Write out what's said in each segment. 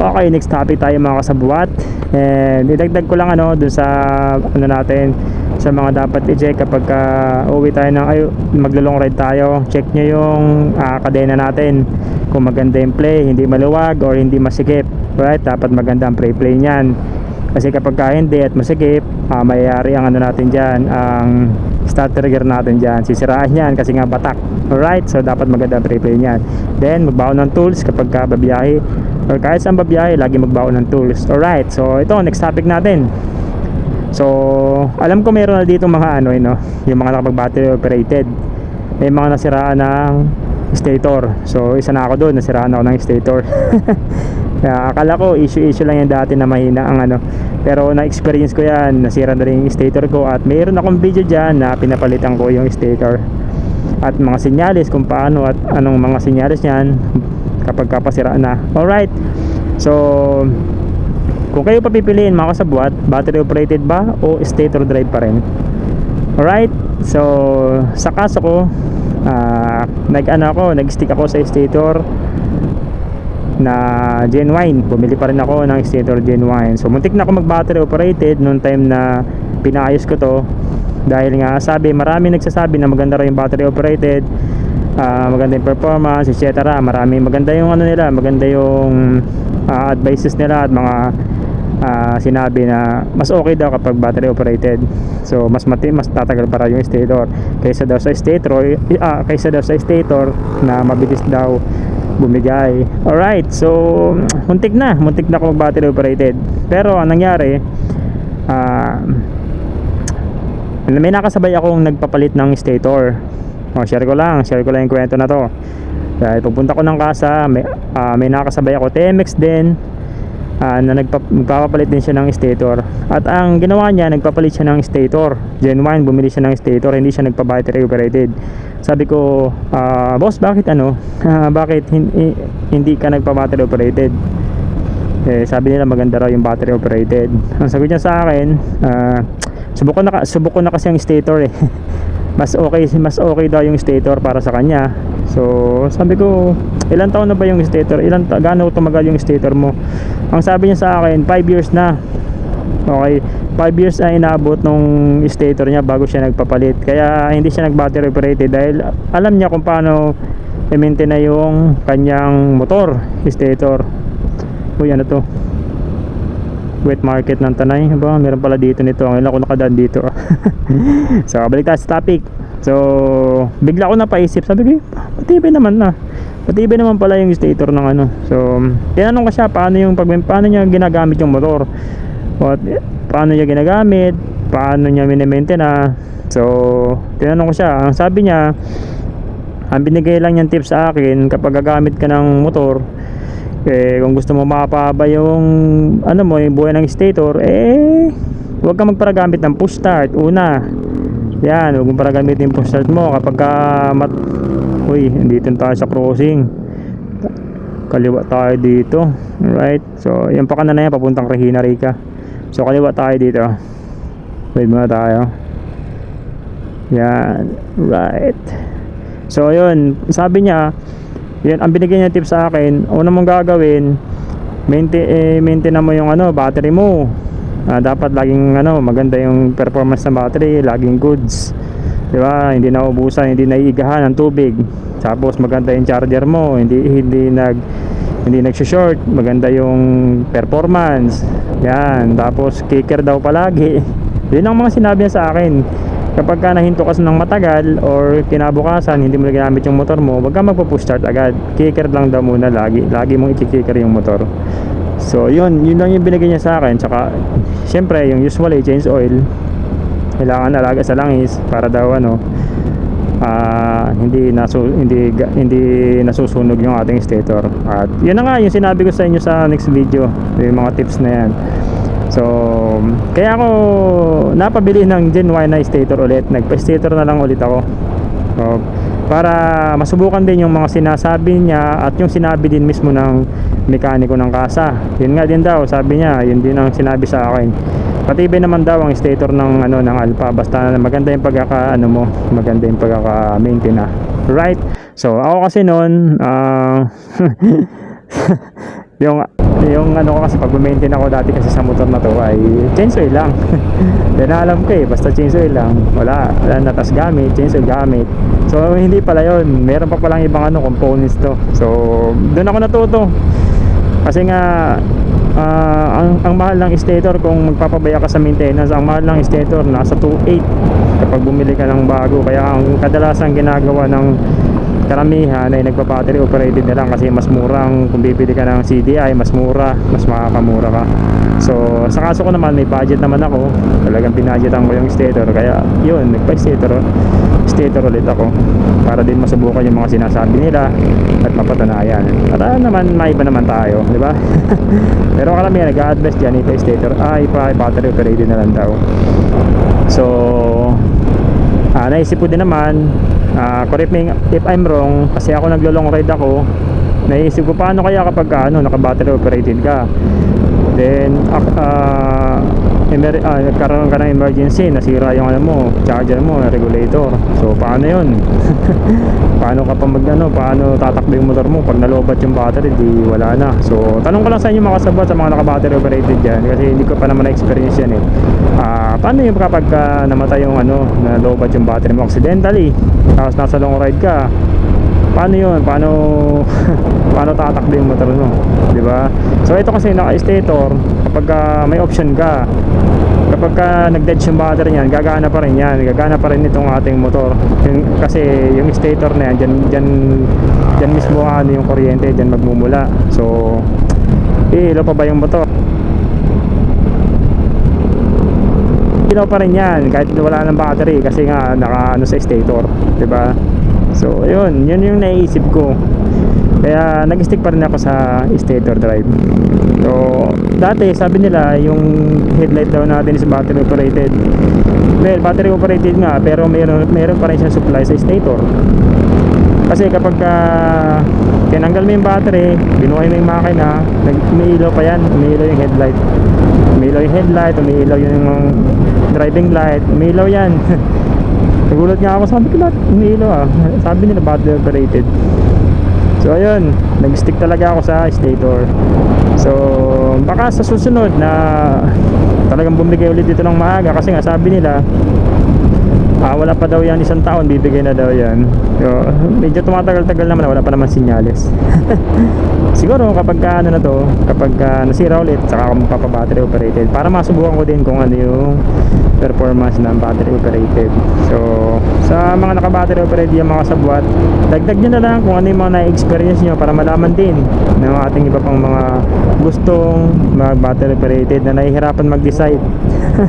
Okay, next topic tayo mga kasabuat. And idagdag ko lang ano dun sa ano natin sa mga dapat i-check kapag ka uwi tayo ng ay maglo-long ride tayo. Check nyo yung ah, kadena natin. Kung maganda yung play, hindi maluwag or hindi masikip. Right? Dapat maganda ang pre-play niyan. Kasi kapag ka hindi at masikip, ah, mayayari ang ano natin dyan, ang start trigger natin dyan. Sisiraan yan kasi nga batak. Alright? So dapat maganda ang pre-play niyan. Then magbaon ng tools kapag ka babiyahe or kahit saan babiyahe, lagi magbaon ng tools. Alright? So ito, next topic natin. So, alam ko meron na dito mga ano, eh, no? yung mga nakapag-battery operated. May mga nasiraan ng stator. So, isa na ako doon, nasiraan ako ng stator. Kaya akala ko issue-issue lang yan dati na mahina ang ano. Pero na-experience ko yan, nasira na rin yung stator ko at mayroon akong video dyan na pinapalitan ko yung stator. At mga sinyalis kung paano at anong mga sinyalis niyan kapag kapasira na. Alright. So, kung kayo papipiliin mga kasabwat, battery operated ba o stator drive pa rin? Alright, so sa kaso ko, ah, nag-ano ako, nag-stick ako sa stator na genuine. Bumili pa rin ako ng stator genuine. So muntik na ako mag-battery operated noong time na pinaayos ko to dahil nga sabi marami nagsasabi na maganda raw yung battery operated ah, maganda yung performance etc marami maganda yung ano nila maganda yung ah, advices nila at mga ah, sinabi na mas okay daw kapag battery operated. So mas mati mas tatagal para yung stator. Kaysa daw sa stator ah, kaysa daw sa stator na mabilis daw bumigay. Alright so muntik na. Muntik na mag battery operated. Pero ang nangyari ah may nakasabay akong nagpapalit ng stator o share ko lang share ko lang yung kwento na to. Dahil pagpunta ko ng kasa may, ah, may nakasabay ako TMX din ah, na nagpa, magpapapalit din siya ng stator. At ang ginawa niya nagpapalit siya ng stator. Genuine bumili siya ng stator hindi siya nagpa battery operated. Sabi ko ah, boss bakit ano? Bakit hindi, hindi ka nagpa battery operated? Eh, sabi nila maganda raw yung battery operated. Ang sabi niya sa akin ah, subok ko na, subok ko na kasi ang stator eh mas okay mas okay daw yung stator para sa kanya. So sabi ko ilan taon na ba yung stator? Ilan ta- gaano tumagal yung stator mo? Ang sabi niya sa akin 5 years na. Okay 5 years na inabot nung stator niya bago siya nagpapalit. Kaya hindi siya nag battery operated dahil alam niya kung paano i-maintain na yung kanyang motor stator. Uy ano to wet market ng Tanay. Ba meron pala dito nito. Ang ilan ko nakadaan dito so balik tayo sa topic. So bigla ko napaisip. Sabi ko "Eh, matibay naman na matibay naman pala yung stator ng ano. So tinanong ko siya paano yung pag paano niya ginagamit yung motor? What, paano niya ginagamit? Paano niya minimaintain na so tinanong ko siya. Ang sabi niya ang binigay lang niyang tips sa akin kapag gagamit ka ng motor eh kung gusto mo mapaba yung ano mo yung buhay ng stator eh huwag kang magparagamit ng push start una. Yan huwag mong paragamit yung push start mo kapag ka mat uy dito tayo sa crossing. Kaliwa tayo dito right so yung pakanan na yan papuntang Regina Rica. So kaliwa tayo dito. Wait muna tayo. Yan right. So yun sabi niya yan ang binigay niya tip sa akin una mong gagawin maintain, eh, maintain na mo yung ano battery mo. Ah, dapat laging ano maganda yung performance ng battery laging goods. Di ba? Hindi na ubusan hindi naiigahan ng tubig. Tapos maganda yung charger mo hindi hindi nag hindi nag-short maganda yung performance. Yan tapos kicker daw palagi. Yun ang mga sinabi niya sa akin kapag ka nahinto ka ng matagal or kinabukasan hindi mo na ginamit yung motor mo wag ka magpo-push start agad. Kicker lang daw muna lagi. Lagi mong i-kicker yung motor. So yun. Yun lang yung binigay niya sa akin. Tsaka syempre yung usually change oil. Kailangan alaga sa langis para daw ano ah, hindi nasu hindi hindi nasusunog yung ating stator. At yun na nga yung sinabi ko sa inyo sa next video yung mga tips na yan So, kaya ako napabili ng genuine na stator ulit. Nagpa-stator na lang ulit ako. So, para masubukan din yung mga sinasabi niya at yung sinabi din mismo ng mekaniko ng kasa. Yun nga din daw, sabi niya, yun din ang sinabi sa akin. Patibay naman daw ang stator ng ano ng Alpha basta maganda yung pagkaka ano mo, maganda yung pagkaka-maintain na. Right? So, ako kasi noon ah yung ano ko kasi pag maintain ako dati kasi sa motor na to ay chainsaw lang. Then alam ko eh basta chainsaw lang. Wala wala na tas gamit chainsaw gamit. So hindi pala yon meron pa palang ibang ano components to. So doon ako natuto. Kasi nga ah, ang, ang mahal ng stator kung magpapabaya ka sa maintenance ang mahal ng stator nasa 2.8 kapag bumili ka ng bago. Kaya ang kadalasan ginagawa ng karamihan ay nagpa-battery operated na lang kasi mas murang kung bibili ka ng CDI mas mura mas makakamura ka. So sa kaso ko naman may budget naman ako. Talagang pinadgetan ko yung stator kaya yun nagpa stator ulit ako para din masubukan yung mga sinasabi nila at mapatunayan. Para naman maiba naman tayo di ba? Pero karamihan nag-a-advise dyan ipa stator. Ay pa battery operated na lang daw. So Ah, naisip ko din naman, ah, correct me if I'm wrong, kasi ako naglo-long ride ako. Naisip ko paano kaya kapag ano, naka-battery operated ka. Then ah, emer- ah, nagkaroon ka ng emergency, nasira yung ano mo, charger mo, regulator. So paano 'yun? paano ka pa mag ano, paano tatakbo yung motor mo pag nalobat yung battery, di wala na. So tanong ko lang sa inyo mga kasabot sa mga naka-battery operated diyan kasi hindi ko pa naman na-experience yan eh. Ah, paano yung kapag ah, namatay yung ano, na lobat yung battery mo accidentally, tapos nasa long ride ka, paano yun? Paano paano tatakbo yung motor mo? 'Di ba? So ito kasi naka-stator, kapag ah, may option ka, kapag ka nag-dead yung battery niyan, gagana pa rin yan. Gagana pa rin itong ating motor. Yung, kasi yung stator na yan, dyan, dyan, dyan mismo ano yung kuryente, dyan magmumula. So, iilaw pa ba yung motor? Ilaw pa rin yan kahit wala ng battery kasi nga naka ano sa stator, 'di ba? So, yun, yun yung naisip ko. Kaya nag-stick pa rin ako sa stator drive. So, dati sabi nila yung headlight daw natin is battery operated. Well, battery operated nga pero mayroon mayroon pa rin siyang supply sa stator. Kasi kapag ah, tinanggal mo yung battery, binuhay mo yung makina, nag umiilaw pa yan, umiilaw yung headlight. Umiilaw yung headlight, umiilaw yung driving light, umiilaw yan. Nagulat nga ako, sabi ko ba't umiilaw ah? Sabi nila battery operated. So ayun, nag-stick talaga ako sa stator. So baka sa susunod na talagang bumigay ulit dito ng maaga kasi nga sabi nila ah, wala pa daw yan isang taon bibigay na daw yan so, medyo tumatagal-tagal naman wala pa naman sinyales siguro kapag ka, ano na to kapag ka, nasira ulit saka ako magpapabattery operated para masubukan ko din kung ano yung performance ng battery operated. So sa mga naka battery operated yung mga sabwat dagdag nyo na lang kung ano yung mga na-experience nyo para malaman din ng ating iba pang mga gustong mag battery operated na nahihirapan mag-decide.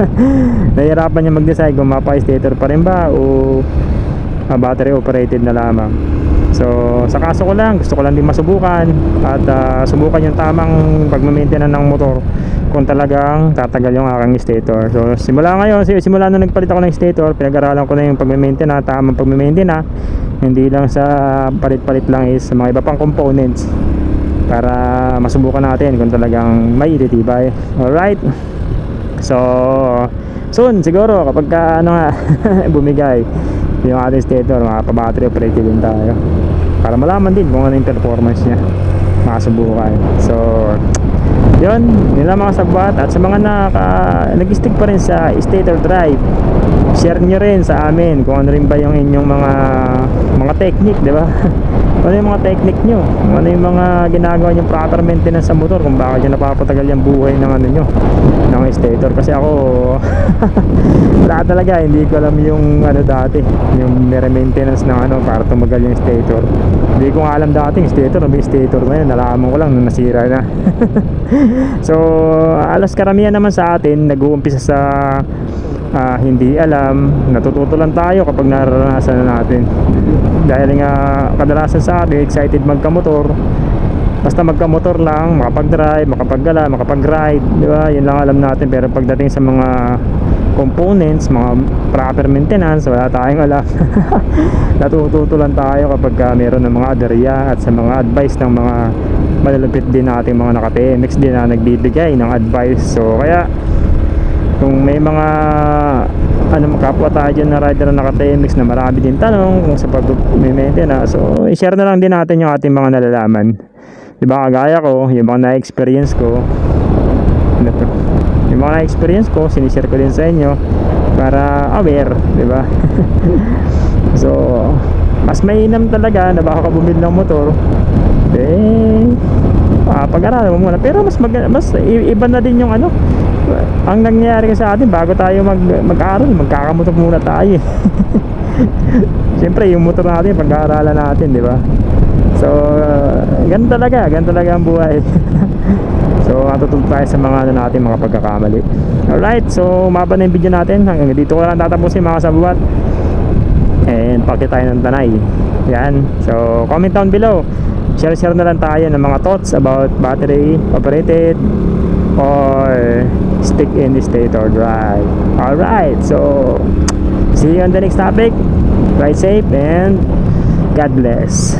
Nahihirapan niya mag-decide kung mapa-stator pa rin ba o ah, battery operated na lamang so sa kaso ko lang gusto ko lang din masubukan at ah, subukan yung tamang pagmamaintain ng motor kung talagang tatagal yung aking stator. So simula ngayon si- simula nung nagpalit ako ng stator pinag-aralan ko na yung pagmamaintain na tamang pagmamaintain na. Hindi lang sa palit-palit lang is sa mga iba pang components para masubukan natin kung talagang may ititibay alright? So, soon siguro kapag ka, ano nga bumigay yung ating stator, makapa-battery operated din tayo. Para malaman din kung ano yung performance niya. Makasubukan. So, yun, yun lang mga sabbat at sa mga naka, nag-stick pa rin sa stator drive share nyo rin sa amin kung ano rin ba yung inyong mga mga technique, di ba? ano yung mga technique nyo? Ano yung mga ginagawa nyo proper maintenance sa motor? Kung bakit nyo napapatagal yung buhay ng ano nyo ng stator? Kasi ako wala talaga hindi ko alam yung ano dati yung maintenance ng ano para tumagal yung stator. Hindi ko alam dati yung stator may stator na yun. Nalaman ko lang nung nasira na. So alas karamihan naman sa atin nag-uumpisa sa ah, hindi alam natututo lang tayo kapag naranasan na natin. Dahil nga kadalasan sa atin excited magkamotor. Basta magkamotor lang makapag-drive, makapag-gala, makapag-ride di ba? yun lang alam natin. Pero pagdating sa mga components, mga proper maintenance wala tayong alam. Natututo lang tayo kapag ah, meron ng mga aderya at sa mga advice ng mga malalapit din nating mga naka-TMX din na nagbibigay ng advice. So kaya kung may mga ano kapwa tayo dyan na rider na naka-TMX na marami din tanong kung sa pag-maintenance so i-share na lang din natin yung ating mga nalalaman Di ba kagaya ko, yung mga na-experience ko, ano to? yung mga na-experience ko, sinishare ko din sa inyo para aware, di ba? so, mas mainam talaga na baka ka bumili ng motor, eh, ah, pag-aralan mo muna. Pero mas, mag, mas iba na din yung ano, ang nangyayari sa atin bago tayo mag, mag-aaral, magkakamotor muna tayo. Siyempre, yung motor natin, pag-aaralan natin, di ba? So, uh, ganun talaga, ganun talaga ang buhay. so, matututo tayo sa mga ano natin, mga pagkakamali. Alright, so, umaba na yung video natin. Hanggang dito ko lang tatapusin mga sabuat. And, pakita tayo ng tanay. Yan. So, comment down below. Share-share na lang tayo ng mga thoughts about battery operated or stick in the stator drive. Alright, so, see you on the next topic. Ride safe and God bless.